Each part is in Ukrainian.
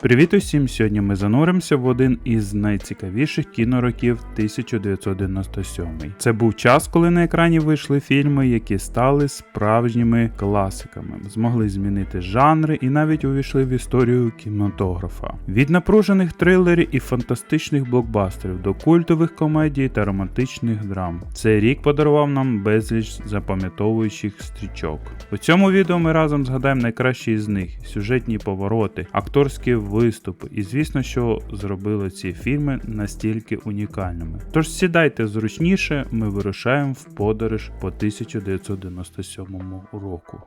Привіт усім! Сьогодні ми зануримося в один із найцікавіших кінороків 1997. Це був час, коли на екрані вийшли фільми, які стали справжніми класиками, змогли змінити жанри і навіть увійшли в історію кінематографа. Від напружених трилерів і фантастичних блокбастерів до культових комедій та романтичних драм. Цей рік подарував нам безліч запам'ятовуючих стрічок. У цьому відео ми разом згадаємо найкращі з них: сюжетні повороти, акторські виступи, і звісно, що зробили ці фільми настільки унікальними. Тож сідайте зручніше, ми вирушаємо в подорож по 1997 року.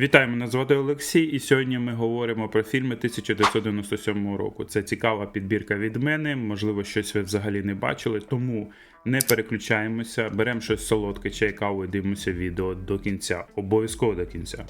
Вітаю, мене звати Олексій, і сьогодні ми говоримо про фільми 1997 року. Це цікава підбірка від мене. Можливо, щось ви взагалі не бачили, тому не переключаємося, беремо щось солодке, чай, каву і дивимося відео до кінця. Обов'язково до кінця.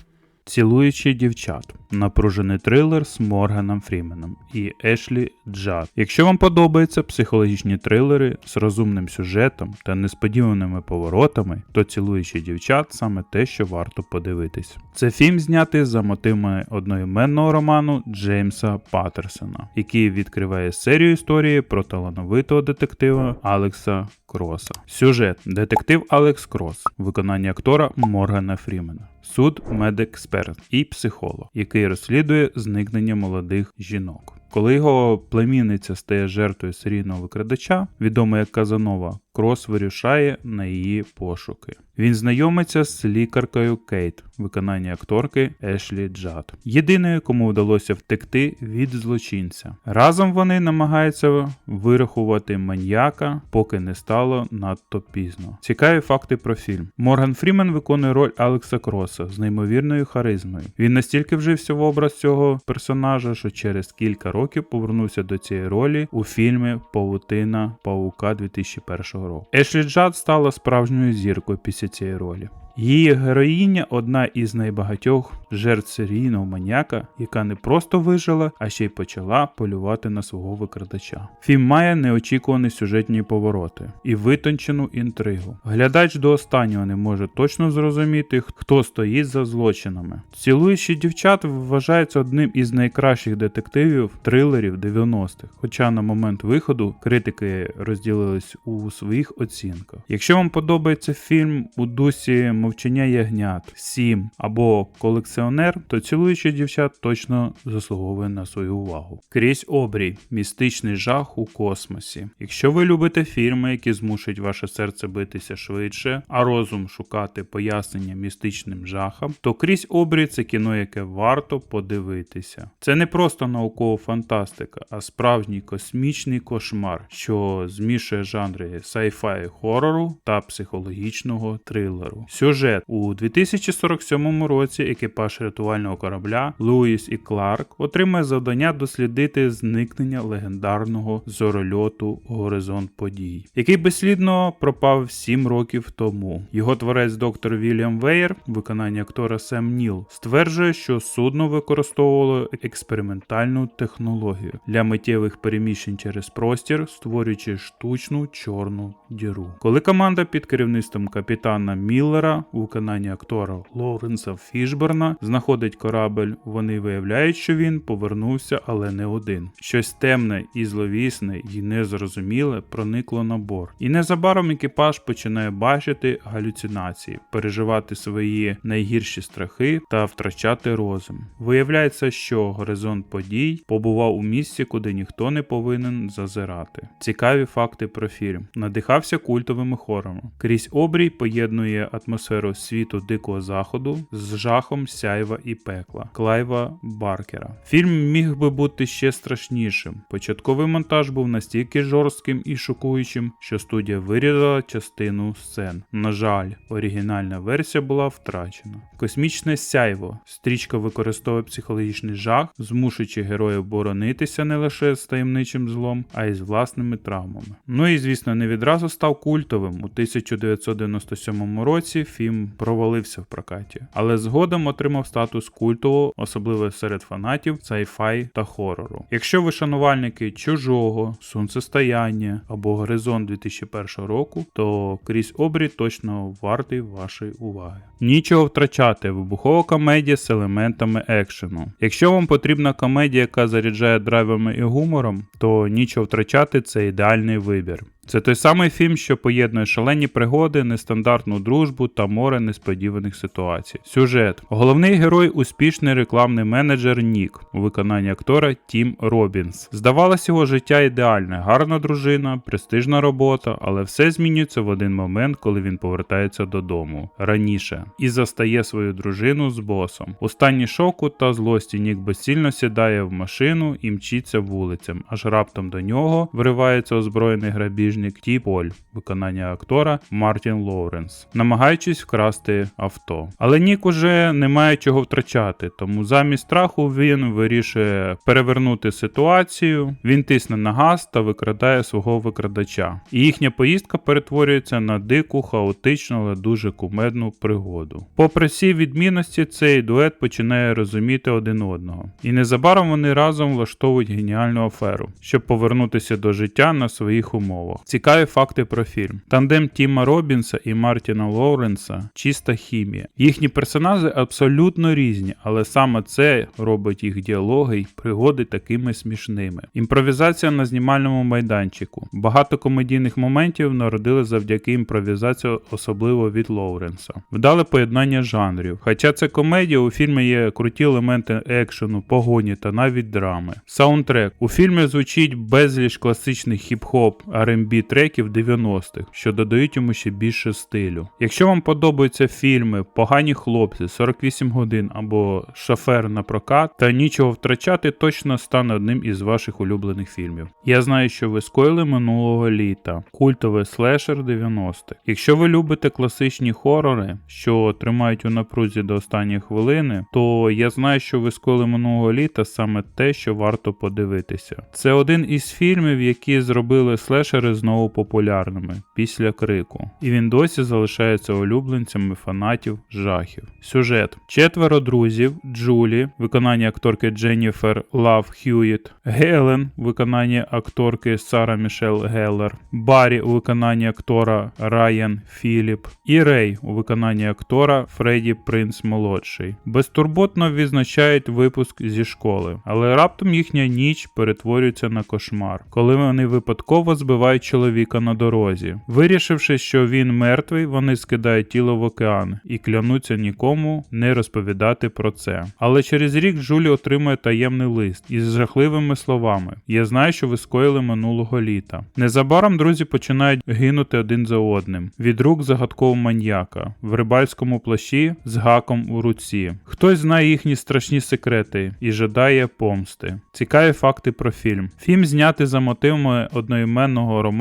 Цілуючі дівчат. Напружений трилер з Морганом Фріменом і Ешлі Джад. Якщо вам подобаються психологічні трилери з розумним сюжетом та несподіваними поворотами, то цілуючі дівчат саме те, що варто подивитись. Це фільм знятий за мотивами одноіменного роману Джеймса Паттерсона, який відкриває серію історії про талановитого детектива Алекса Кроса. Сюжет детектив Алекс Крос, виконання актора Моргана Фрімена. Суд, медексперт і психолог, який розслідує зникнення молодих жінок. Коли його племінниця стає жертвою серійного викрадача, відомо як Казанова, Крос вирішає на її пошуки. Він знайомиться з лікаркою Кейт, виконання акторки Ешлі Джад, єдиною, кому вдалося втекти від злочинця. Разом вони намагаються вирахувати маньяка, поки не стало надто пізно. Цікаві факти про фільм. Морган Фрімен виконує роль Алекса Кроса з неймовірною харизмою. Він настільки вжився в образ цього персонажа, що через кілька років повернувся до цієї ролі у фільмі Павутина Паука 2001 року. Ешлі Джад стала справжньою зіркою після цієї ролі. Її героїня одна із найбагатьох жертв серійного маніяка, яка не просто вижила, а ще й почала полювати на свого викрадача. Фільм має неочікувані сюжетні повороти і витончену інтригу. Глядач до останнього не може точно зрозуміти, хто стоїть за злочинами. Цілуючі дівчат вважається одним із найкращих детективів трилерів 90-х, хоча на момент виходу критики розділились у своїх оцінках. Якщо вам подобається фільм у дусі Мовчання ягнят, Сім або колекціонер, то цілуючи дівчат точно заслуговує на свою увагу. Крізь обрій, містичний жах у космосі. Якщо ви любите фільми, які змушують ваше серце битися швидше, а розум шукати пояснення містичним жахам, то крізь обрій це кіно, яке варто подивитися. Це не просто наукова фантастика, а справжній космічний кошмар, що змішує жанри sci-fi хорору та психологічного трилеру. Сюжет у 2047 році екіпаж рятувального корабля Луїс і Кларк отримає завдання дослідити зникнення легендарного зорольоту Горизонт подій, який безслідно пропав 7 років тому. Його творець доктор Вільям Вейер, виконання актора Сем Ніл, стверджує, що судно використовувало експериментальну технологію для миттєвих переміщень через простір, створюючи штучну чорну діру. Коли команда під керівництвом капітана Міллера у виконанні актора Лоуренса Фішберна знаходить корабель, вони виявляють, що він повернувся, але не один. Щось темне і зловісне і незрозуміле проникло на борт. І незабаром екіпаж починає бачити галюцинації, переживати свої найгірші страхи та втрачати розум. Виявляється, що горизонт подій побував у місці, куди ніхто не повинен зазирати. Цікаві факти про фільм. Надихався культовими хорами. Крізь обрій поєднує атмосферу світу Дикого Заходу з жахом сяйва і пекла Клайва Баркера. Фільм міг би бути ще страшнішим. Початковий монтаж був настільки жорстким і шокуючим, що студія вирізала частину сцен. На жаль, оригінальна версія була втрачена. Космічне сяйво. Стрічка використовує психологічний жах, змушуючи героїв боронитися не лише з таємничим злом, а й з власними травмами. Ну і звісно, не відразу став культовим. У 1997 році фільм провалився в прокаті, але згодом отримав статус культового, особливо серед фанатів sci-fi та хорору. Якщо ви шанувальники чужого, сонцестояння або горизонт 2001 року, то крізь обрій точно вартий вашої уваги. Нічого втрачати вибухова комедія з елементами екшену. Якщо вам потрібна комедія, яка заряджає драйвами і гумором, то нічого втрачати це ідеальний вибір. Це той самий фільм, що поєднує шалені пригоди, нестандартну дружбу та море несподіваних ситуацій. Сюжет. Головний герой успішний рекламний менеджер Нік у виконанні актора Тім Робінс. Здавалось, його життя ідеальне, гарна дружина, престижна робота, але все змінюється в один момент, коли він повертається додому раніше і застає свою дружину з босом. У стані шоку та злості Нік безцільно сідає в машину і мчиться вулицям, аж раптом до нього вривається озброєний грабіжник Ті Поль, виконання актора Мартін Лоуренс, намагаючись вкрасти авто. Але Нік уже не має чого втрачати, тому замість страху він вирішує перевернути ситуацію. Він тисне на газ та викрадає свого викрадача. І їхня поїздка перетворюється на дику, хаотичну, але дуже кумедну пригоду. Попри всі відмінності, цей дует починає розуміти один одного. І незабаром вони разом влаштовують геніальну аферу, щоб повернутися до життя на своїх умовах. Цікаві факти про фільм. Тандем Тіма Робінса і Мартіна Лоуренса чиста хімія. Їхні персонажі абсолютно різні, але саме це робить їх діалоги й пригоди такими смішними. Імпровізація на знімальному майданчику. Багато комедійних моментів народили завдяки імпровізації, особливо від Лоуренса. Вдале поєднання жанрів. Хоча це комедія, у фільмі є круті елементи екшену, погоні та навіть драми. Саундтрек. У фільмі звучить безліч класичних хіп-хоп, R&B треків 90-х, що додають йому ще більше стилю. Якщо вам подобаються фільми Погані хлопці, 48 годин або Шофер на прокат, та нічого втрачати точно стане одним із ваших улюблених фільмів. Я знаю, що ви скоїли минулого літа, культовий слешер 90-х. Якщо ви любите класичні хорори, що тримають у напрузі до останньої хвилини, то я знаю, що ви скоїли минулого літа саме те, що варто подивитися. Це один із фільмів, які зробили слешери знову популярними після крику, і він досі залишається улюбленцями фанатів жахів. Сюжет: четверо друзів, Джулі, виконання акторки Дженніфер Лав Хьюіт, Гелен, виконання акторки Сара Мішел Геллер, Баррі у виконанні актора Райан Філіп і Рей у виконанні актора Фредді Принц Молодший. Безтурботно відзначають випуск зі школи, але раптом їхня ніч перетворюється на кошмар, коли вони випадково збивають чоловіка на дорозі. Вирішивши, що він мертвий, вони скидають тіло в океан і клянуться нікому не розповідати про це. Але через рік Джулі отримує таємний лист із жахливими словами: Я знаю, що ви скоїли минулого літа. Незабаром друзі починають гинути один за одним від рук загадкового маньяка в рибальському плащі з гаком у руці. Хтось знає їхні страшні секрети і жадає помсти. Цікаві факти про фільм. Фільм знятий за мотивами одноіменного роману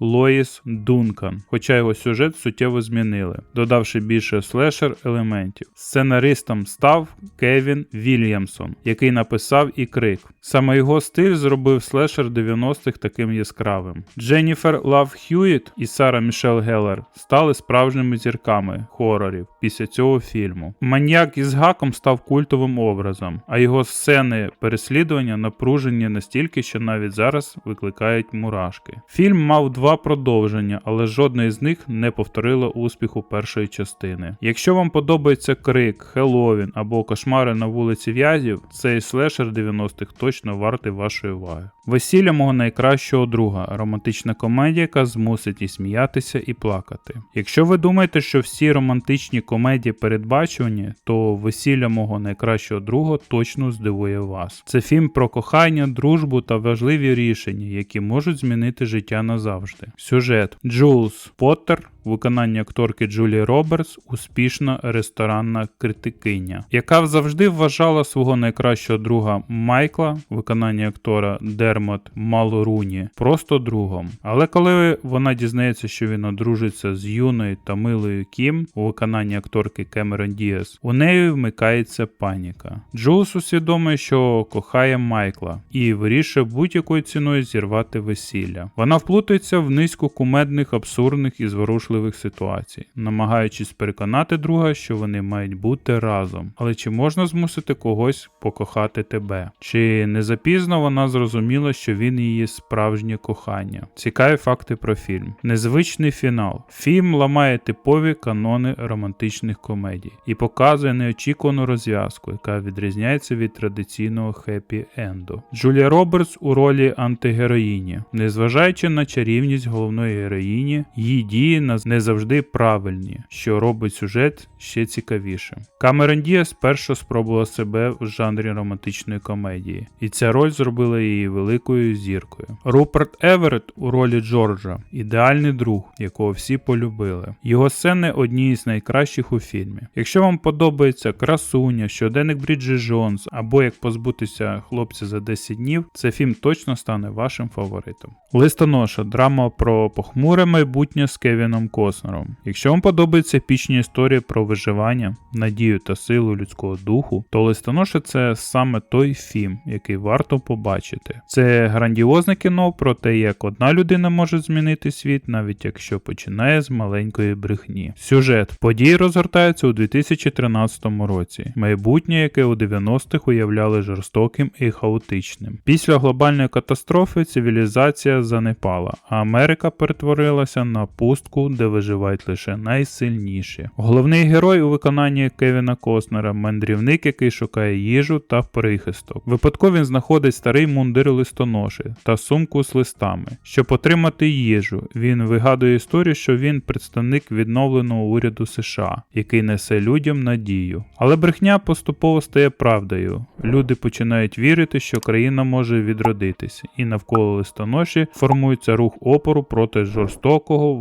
Лоїс Дункан, хоча його сюжет суттєво змінили, додавши більше слешер елементів. Сценаристом став Кевін Вільямсон, який написав і крик. Саме його стиль зробив слешер 90-х таким яскравим. Дженніфер Лав Хьюіт і Сара Мішел Геллер стали справжніми зірками хорорів після цього фільму. Маньяк із гаком став культовим образом, а його сцени переслідування напружені настільки, що навіть зараз викликають мурашки. Фільм мав два продовження, але жодне із них не повторило успіху першої частини. Якщо вам подобається крик, Хеллоуін або кошмари на вулиці В'язів, цей слешер 90-х точно вартий вашої уваги. Весілля мого найкращого друга романтична комедія, яка змусить і сміятися, і плакати. Якщо ви думаєте, що всі романтичні комедії передбачувані, то весілля мого найкращого друга точно здивує вас. Це фільм про кохання, дружбу та важливі рішення, які можуть змінити життя назавжди. Сюжет Джулс Поттер виконання акторки Джулії Робертс, успішна ресторанна критикиня, яка завжди вважала свого найкращого друга Майкла, виконання актора Дермот Малоруні, просто другом. Але коли вона дізнається, що він одружиться з юною та милою Кім у виконанні акторки Кемерон Діас, у неї вмикається паніка. Джулс усвідомує, що кохає Майкла, і вирішує будь-якою ціною зірвати весілля. Вона вплутується в низку кумедних, абсурдних і зворушливих жахливих ситуацій, намагаючись переконати друга, що вони мають бути разом. Але чи можна змусити когось покохати тебе? Чи не запізно вона зрозуміла, що він її справжнє кохання? Цікаві факти про фільм. Незвичний фінал. Фільм ламає типові канони романтичних комедій і показує неочікувану розв'язку, яка відрізняється від традиційного хеппі-енду. Джулія Робертс у ролі антигероїні, незважаючи на чарівність головної героїні, її дії на- не завжди правильні, що робить сюжет ще цікавішим. Камерон Діас перша спробувала себе в жанрі романтичної комедії, і ця роль зробила її великою зіркою. Руперт Еверетт у ролі Джорджа ідеальний друг, якого всі полюбили. Його сцени одні із найкращих у фільмі. Якщо вам подобається красуня, щоденник Бріджі Джонс або як позбутися хлопця за 10 днів, цей фільм точно стане вашим фаворитом. Листоноша драма про похмуре майбутнє з Кевіном Коснером. Якщо вам подобаються епічні історії про виживання, надію та силу людського духу, то листоноша це саме той фільм, який варто побачити. Це грандіозне кіно про те, як одна людина може змінити світ, навіть якщо починає з маленької брехні. Сюжет події розгортаються у 2013 році. Майбутнє, яке у 90-х уявляли жорстоким і хаотичним. Після глобальної катастрофи цивілізація занепала, а Америка перетворилася на пустку, де виживають лише найсильніші. Головний герой у виконанні Кевіна Коснера мандрівник, який шукає їжу та прихисток. Випадково він знаходить старий мундир листоноші та сумку з листами. Щоб отримати їжу, він вигадує історію, що він представник відновленого уряду США, який несе людям надію. Але брехня поступово стає правдою. Люди починають вірити, що країна може відродитися, і навколо листоноші формується рух опору проти жорстокого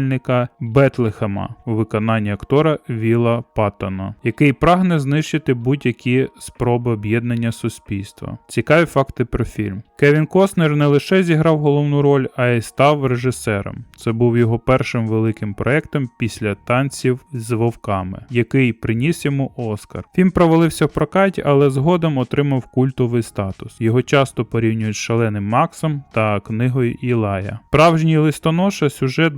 воєначальника Бетлехема у виконанні актора Віла Паттона, який прагне знищити будь-які спроби об'єднання суспільства. Цікаві факти про фільм. Кевін Костнер не лише зіграв головну роль, а й став режисером. Це був його першим великим проектом після танців з вовками, який приніс йому Оскар. Фільм провалився в прокаті, але згодом отримав культовий статус. Його часто порівнюють з шаленим Максом та книгою Ілая. Справжній листоноша сюжет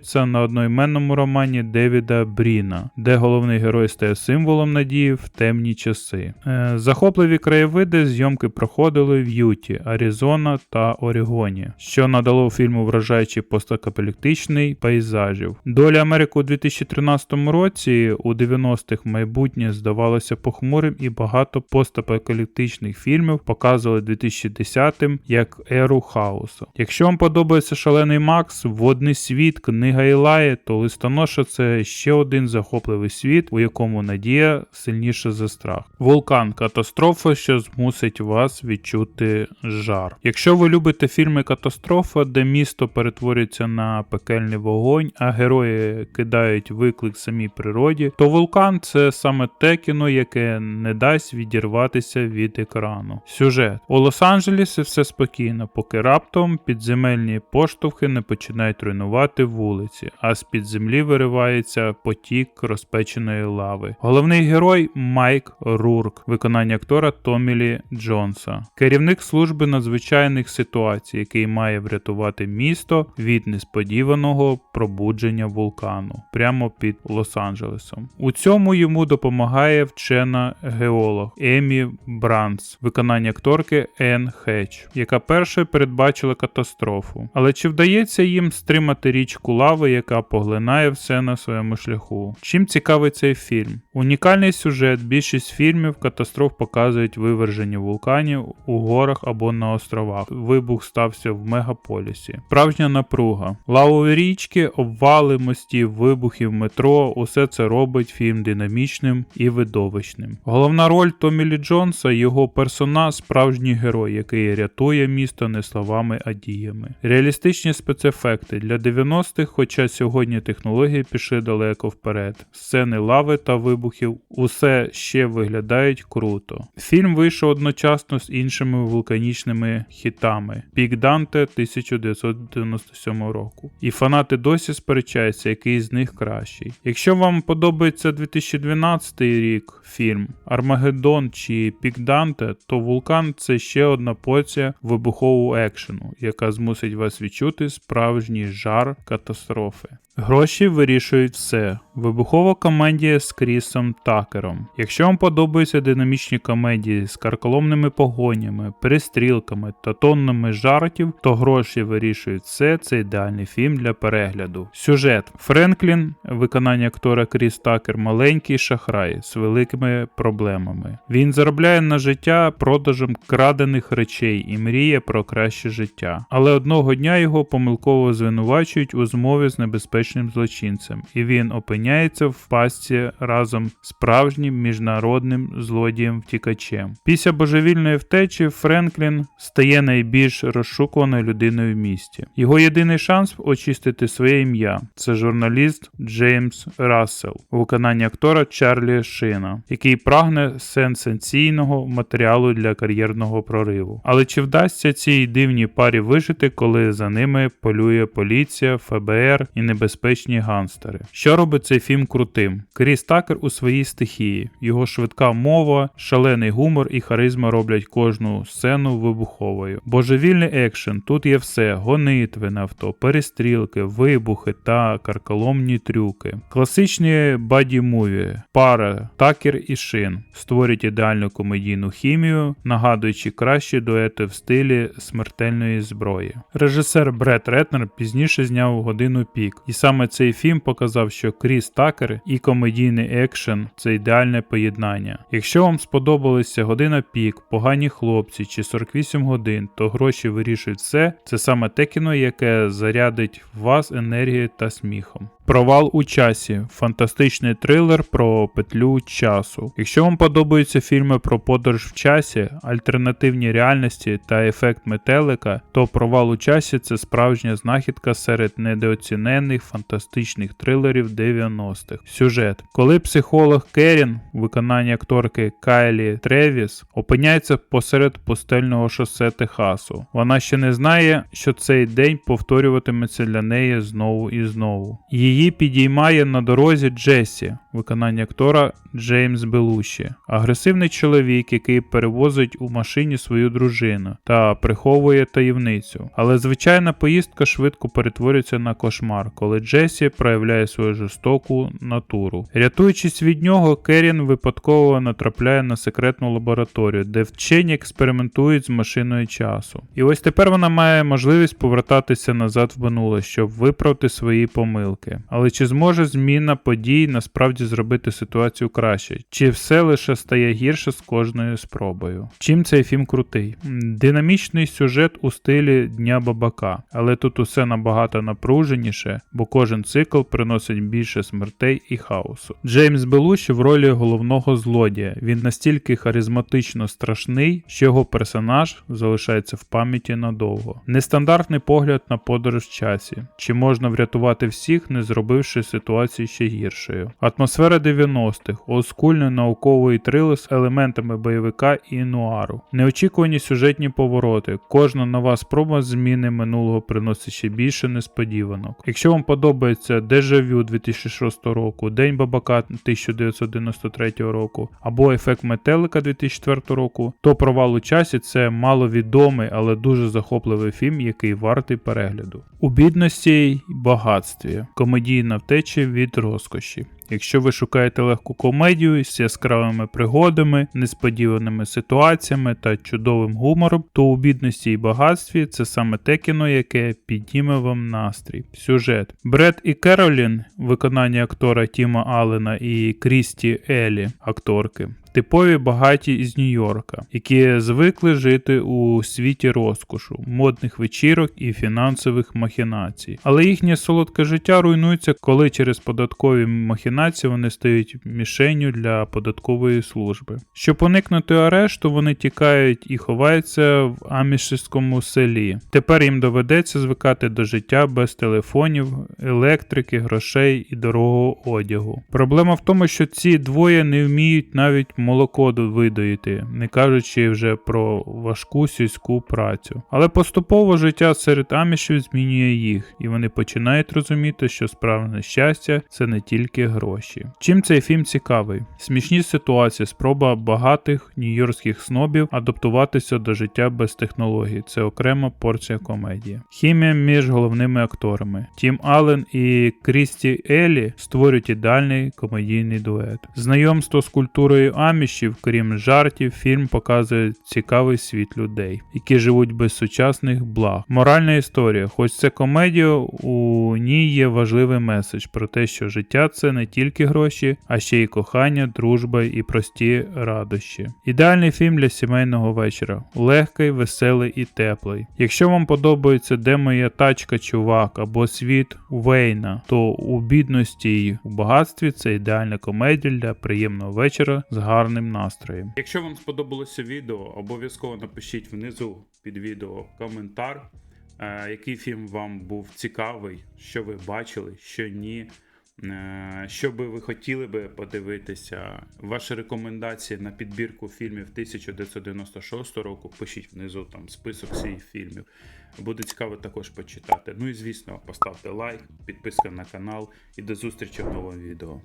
базується на одноіменному романі Девіда Бріна, де головний герой стає символом надії в темні часи. Е, захопливі краєвиди зйомки проходили в Юті, Аризона та Орегоні, що надало фільму вражаючий постапокаліптичний пейзажів. Доля Америки у 2013 році у 90-х майбутнє здавалося похмурим і багато постапокаліптичних фільмів показували 2010-м як еру хаосу. Якщо вам подобається шалений Макс, водний світ, книга Ілаї, то листоноша це ще один захопливий світ, у якому надія сильніша за страх. Вулкан катастрофа, що змусить вас відчути жар. Якщо ви любите фільми Катастрофа, де місто перетворюється на пекельний вогонь, а герої кидають виклик самій природі, то вулкан це саме те кіно, яке не дасть відірватися від екрану. Сюжет у Лос-Анджелесі все спокійно, поки раптом підземельні поштовхи не починають руйнувати вулиці, а з під землі виривається потік розпеченої лави. Головний герой Майк Рурк, виконання актора Томілі Джонса, керівник служби надзвичайних ситуацій, який має врятувати місто від несподіваного пробудження вулкану прямо під Лос-Анджелесом. У цьому йому допомагає вчена геолог Емі Бранс, виконання акторки Енн Хетч, яка першою передбачила катастрофу. Але чи вдається їм стримати річку лави, яка поглинає все на своєму шляху? Чим цікавий цей фільм? Унікальний сюжет. Більшість фільмів катастроф показують виверження вулканів у горах або на островах. Вибух стався в мегаполісі. Справжня напруга. Лавові річки, обвали мостів, вибухів, метро усе це робить фільм динамічним і видовищним. Головна роль Томі Лі Джонса, його персонаж, справжній герой, який рятує місто не словами, а діями. Реалістичні спецефекти для 90-х, хоча сьогодні технології пішли далеко вперед. Сцени лави та вибухів усе ще виглядають круто. Фільм вийшов одночасно з іншими вулканічними хітами Пік Данте 1997 року. І фанати досі сперечаються, який з них кращий. Якщо вам подобається 2012 рік фільм Армагеддон чи Пік Данте, то Вулкан це ще одна порція вибухового екшену, яка змусить вас відчути справжній жар катастрофи катастрофи. Гроші вирішують все. Вибухова комедія з Крісом Такером. Якщо вам подобаються динамічні комедії з карколомними погонями, перестрілками та тоннами жартів, то гроші вирішують все. Це ідеальний фільм для перегляду. Сюжет Френклін, виконання актора Кріс Такер, маленький шахрай з великими проблемами. Він заробляє на життя продажем крадених речей і мріє про краще життя. Але одного дня його помилково звинувачують у змові з небезпечним злочинцем, і він опиняється в пастці разом з справжнім міжнародним злодієм-втікачем. Після божевільної втечі Френклін стає найбільш розшукуваною людиною в місті. Його єдиний шанс очистити своє ім'я це журналіст Джеймс Рассел, у виконанні актора Чарлі Шина, який прагне сенсаційного матеріалу для кар'єрного прориву. Але чи вдасться цій дивній парі вижити, коли за ними полює поліція, ФБР і небезпечні ганстери? Що робить цей фільм крутим? Кріс Такер у своїй стихії, його швидка мова, шалений гумор і харизма роблять кожну сцену вибуховою. Божевільний екшен, тут є все: гонитви на авто, перестрілки, вибухи та карколомні трюки. Класичні баді муві, пара Такер і Шин створюють ідеальну комедійну хімію, нагадуючи кращі дуети в стилі смертельної зброї. Режисер Бред Ретнер пізніше зняв годину пік, і саме цей фільм показав, що Кріс Такер і комедійний екшен це ідеальне поєднання. Якщо вам сподобалися година пік, погані хлопці чи 48 годин, то гроші вирішують все. Це саме те кіно, яке зарядить вас енергією та сміхом. Провал у часі фантастичний трилер про петлю часу. Якщо вам подобаються фільми про подорож в часі, альтернативні реальності та ефект метелика, то провал у часі це справжня знахідка серед недооцінених фантастичних трилерів 90-х. Сюжет. Коли психолог Керін, виконання акторки Кайлі Тревіс, опиняється посеред пустельного шосе Техасу. Вона ще не знає, що цей день повторюватиметься для неї знову і знову. Її підіймає на дорозі Джесі, виконання актора Джеймс Белуші, агресивний чоловік, який перевозить у машині свою дружину та приховує таємницю. Але звичайна поїздка швидко перетворюється на кошмар, коли Джесі проявляє свою жорстоку натуру. Рятуючись від нього, Керін випадково натрапляє на секретну лабораторію, де вчені експериментують з машиною часу. І ось тепер вона має можливість повертатися назад в минуле, щоб виправити свої помилки. Але чи зможе зміна подій насправді зробити ситуацію краще? Чи все лише стає гірше з кожною спробою? Чим цей фільм крутий? Динамічний сюжет у стилі Дня Бабака, але тут усе набагато напруженіше, бо кожен цикл приносить більше смертей і хаосу. Джеймс Белуші в ролі головного злодія. Він настільки харизматично страшний, що його персонаж залишається в пам'яті надовго. Нестандартний погляд на подорож в часі. Чи можна врятувати всіх, не зробивши ситуацію ще гіршою? Атмосфера 90-х, олдскульний науковий трилер з елементами бойовика і нуару. Неочікувані сюжетні повороти. Кожна нова спроба зміни минулого приносить ще більше несподіванок. Якщо вам подобається Дежавю 2006 року, День Бабака 1993 року або Ефект Метелика 2004 року, то провал у часі це маловідомий, але дуже захопливий фільм, який вартий перегляду. У бідності й багатстві. Комедійна втеча від розкоші. Якщо ви шукаєте легку комедію з яскравими пригодами, несподіваними ситуаціями та чудовим гумором, то у бідності і багатстві це саме те кіно, яке підніме вам настрій. Сюжет. Бред і Керолін, виконання актора Тіма Аллена і Крісті Елі, акторки. Типові багаті із Нью-Йорка, які звикли жити у світі розкошу, модних вечірок і фінансових махінацій. Але їхнє солодке життя руйнується, коли через податкові махінації вони стають мішенню для податкової служби. Щоб уникнути арешту, вони тікають і ховаються в амішському селі. Тепер їм доведеться звикати до життя без телефонів, електрики, грошей і дорогого одягу. Проблема в тому, що ці двоє не вміють навіть молоко видоїти, не кажучи вже про важку сільську працю. Але поступово життя серед амішів змінює їх, і вони починають розуміти, що справжнє щастя це не тільки гроші. Чим цей фільм цікавий? Смішні ситуації, спроба багатих нью-йоркських снобів адаптуватися до життя без технологій. Це окрема порція комедії. Хімія між головними акторами. Тім Аллен і Крісті Елі створюють ідеальний комедійний дует. Знайомство з культурою амішів, крім жартів, фільм показує цікавий світ людей, які живуть без сучасних благ. Моральна історія, хоч це комедія, у ній є важливий меседж про те, що життя це не тільки гроші, а ще й кохання, дружба і прості радощі. Ідеальний фільм для сімейного вечора, легкий, веселий і теплий. Якщо вам подобається де моя тачка, чувак або світ Вейна, то у бідності й у багатстві це ідеальна комедія для приємного вечора з гарним настроєм. Якщо вам сподобалося відео, обов'язково напишіть внизу під відео коментар, е, який фільм вам був цікавий, що ви бачили, що ні. Е, Що би ви хотіли би подивитися? Ваші рекомендації на підбірку фільмів 1996 року. Пишіть внизу там список всіх фільмів. Буде цікаво також почитати. Ну і звісно, поставте лайк, підписка на канал і до зустрічі в новому відео.